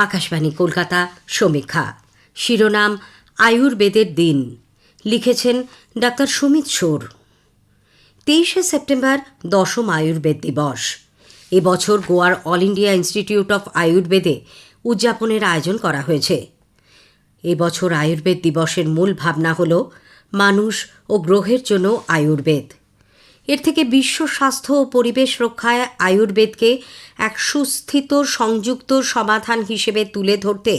আকাশবাণী, কলকাতা, সমীক্ষা। শিরোনাম, আয়ুর্বেদের দিন। লিখেছেন ডাক্তার সুমিত সোর। তেইশে সেপ্টেম্বর, দশম আয়ুর্বেদ দিবস। এবছর গোয়ার অল ইন্ডিয়া ইনস্টিটিউট অফ আয়ুর্বেদে উদযাপনের আয়োজন করা হয়েছে। এবছর আয়ুর্বেদ দিবসের মূল ভাবনা হল মানুষ ও গ্রহের জন্য আয়ুর্বেদ। এর থেকে বিশ্ব স্বাস্থ্য ও পরিবেশ রক্ষায় আয়ুর্বেদকে এক সুস্থিত, সংযুক্ত সমাধান হিসেবে তুলে ধরতে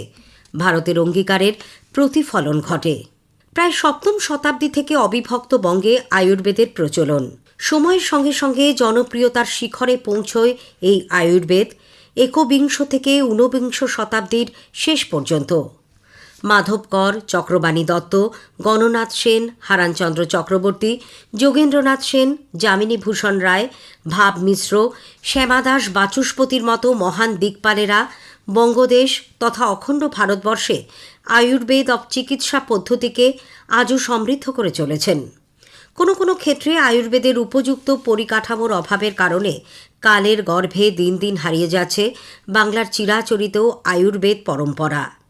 ভারতের অঙ্গীকারের প্রতিফলন ঘটে। প্রায় সপ্তম শতাব্দী থেকে অবিভক্ত বঙ্গে আয়ুর্বেদের প্রচলন। সময়ের সঙ্গে সঙ্গে জনপ্রিয়তার শিখরে পৌঁছয় এই আয়ুর্বেদ একবিংশ থেকে ঊনবিংশ শতাব্দীর শেষ পর্যন্ত। মাধব কর, চক্রবাণী দত্ত, গণনাথ সেন, হারানচন্দ্র চক্রবর্তী, যোগেন্দ্রনাথ সেন যামিনী ভূষণ রায়, ভাব মিশ্র শ্যামাদাস বাচস্পতির মতো মহান দিকপালেরা, বঙ্গদেশ তথা অখণ্ড ভারতবর্ষে আয়ুর্বেদ অব চিকিৎসা পদ্ধতিকে আজও সমৃদ্ধ করে চলেছেন। কোনো কোনো ক্ষেত্রে আয়ুর্বেদের উপযুক্ত পরিকাঠামোর অভাবের কারণে কালের গর্ভে দিন দিন হারিয়ে যাচ্ছে বাংলার চিরাচরিত আয়ুর্বেদ পরম্পরা।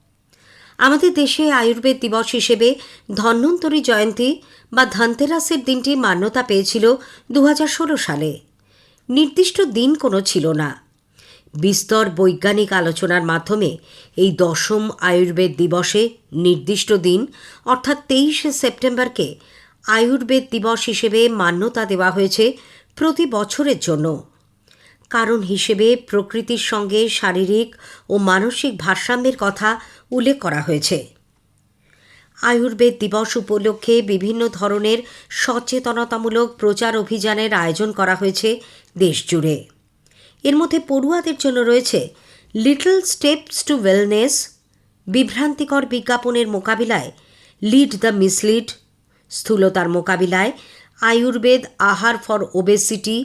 আমাদের দেশে আয়ুর্বেদ দিবস হিসেবে ধন্বন্তরী জয়ন্তী বা ধনতেরাসের দিনটি মান্যতা পেয়েছিল দু হাজার ষোলো সালে। নির্দিষ্ট দিন কোনো ছিল না। বিস্তর বৈজ্ঞানিক আলোচনার মাধ্যমে এই দশম আয়ুর্বেদ দিবসে নির্দিষ্ট দিন, অর্থাৎ তেইশে সেপ্টেম্বরকে আয়ুর্বেদ দিবস হিসেবে মান্যতা দেওয়া হয়েছে প্রতি বছরের জন্য। কারণ হিসেবে প্রকৃতির সঙ্গে শারীরিক ও মানসিক ভারসাম্যের কথা উল্লেখ করা হয়েছে। আয়ুর্বেদ দিবস উপলক্ষে বিভিন্ন ধরনের সচেতনতামূলক প্রচার অভিযানের আয়োজন করা হয়েছে দেশজুড়ে। এর মধ্যে পড়ুয়াদের জন্য রয়েছে লিটল স্টেপস টু ওয়েলনেস, বিভ্রান্তিকর বিজ্ঞাপনের মোকাবিলায় লিড দ্য মিসলিড, স্থূলতার মোকাবিলায় আয়ুর্বেদ আহার ফর ওবেসিটি,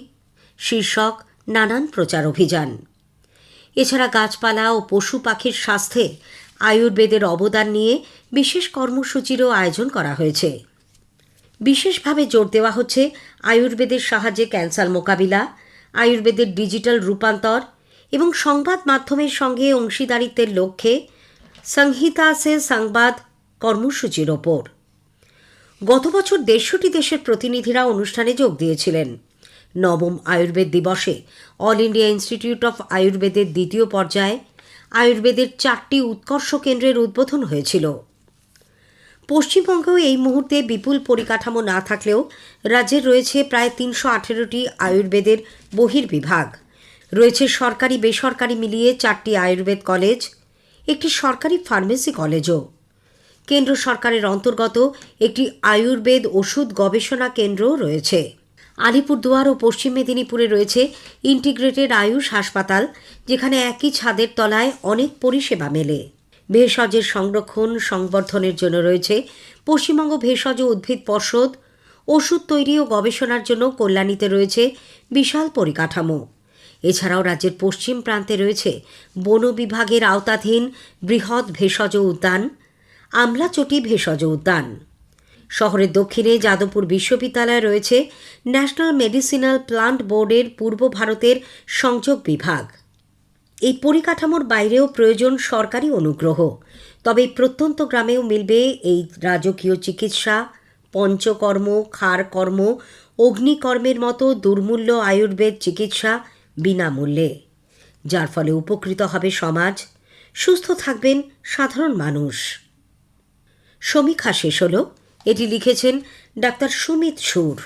শীর্ষক নানান প্রচার অভিযান। এছাড়া গাছপালা ও পশু পাখির স্বাস্থ্যে আয়ুর্বেদের অবদান নিয়ে বিশেষ কর্মসূচিরও আয়োজন করা হয়েছে। বিশেষভাবে জোর দেওয়া হচ্ছে আয়ুর্বেদের সাহায্যে ক্যান্সার মোকাবিলা, আয়ুর্বেদের ডিজিটাল রূপান্তর এবং সংবাদ মাধ্যমের সঙ্গে অংশীদারিত্বের লক্ষ্যে সংহিতা সে সংবাদ কর্মসূচির ওপর। গত বছর দেড়শোটি দেশের প্রতিনিধিরা অনুষ্ঠানে যোগ দিয়েছিলেন। নবম আয়ুর্বেদ দিবসে অল ইন্ডিয়া ইনস্টিটিউট অফ আয়ুর্বেদের দ্বিতীয় পর্যায়ে আয়ুর্বেদের চারটি উৎকর্ষ কেন্দ্রের উদ্বোধন হয়েছিল। পশ্চিমবঙ্গেও এই মুহূর্তে বিপুল পরিকাঠামো না থাকলেও রাজ্যের রয়েছে প্রায় তিনশো আঠেরোটি আয়ুর্বেদের বহির্বিভাগ। রয়েছে সরকারি, বেসরকারি মিলিয়ে চারটি আয়ুর্বেদ কলেজ, একটি সরকারি ফার্মেসি কলেজও। কেন্দ্র সরকারের অন্তর্গত একটি আয়ুর্বেদ ওষুধ গবেষণা কেন্দ্রও রয়েছে। আলিপুরদুয়ার ও পশ্চিম মেদিনীপুরে রয়েছে ইন্টিগ্রেটেড আয়ুষ হাসপাতাল, যেখানে একই ছাদের তলায় অনেক পরিষেবা মেলে। ভেষজের সংরক্ষণ সংবর্ধনের জন্য রয়েছে পশ্চিমবঙ্গ ভেষজ উদ্ভিদ পর্ষদ। ওষুধ তৈরি ও গবেষণার জন্য কল্যাণীতে রয়েছে বিশাল পরিকাঠামো। এছাড়াও রাজ্যের পশ্চিম প্রান্তে রয়েছে বন বিভাগের আওতাধীন বৃহৎ ভেষজ উদ্যান, আমলাচটি ভেষজ উদ্যান। শহরের দক্ষিণে যাদবপুর বিশ্ববিদ্যালয়ে রয়েছে ন্যাশনাল মেডিসিনাল প্লান্ট বোর্ডের পূর্ব ভারতের সংযোগ বিভাগ। এই পরিকাঠামোর বাইরেও প্রয়োজন সরকারি অনুগ্রহ। তবে প্রত্যন্ত গ্রামেও মিলবে এই রাজকীয় চিকিৎসা, পঞ্চকর্ম খারকর্ম অগ্নিকর্মের মতো দুর্মূল্য আয়ুর্বেদ চিকিৎসা বিনামূল্যে, যার ফলে উপকৃত হবে সমাজ, সুস্থ থাকবেন সাধারণ মানুষ। সমীক্ষা শেষ হলো। এটি লিখেছেন ডাক্তার সুমিত সুর।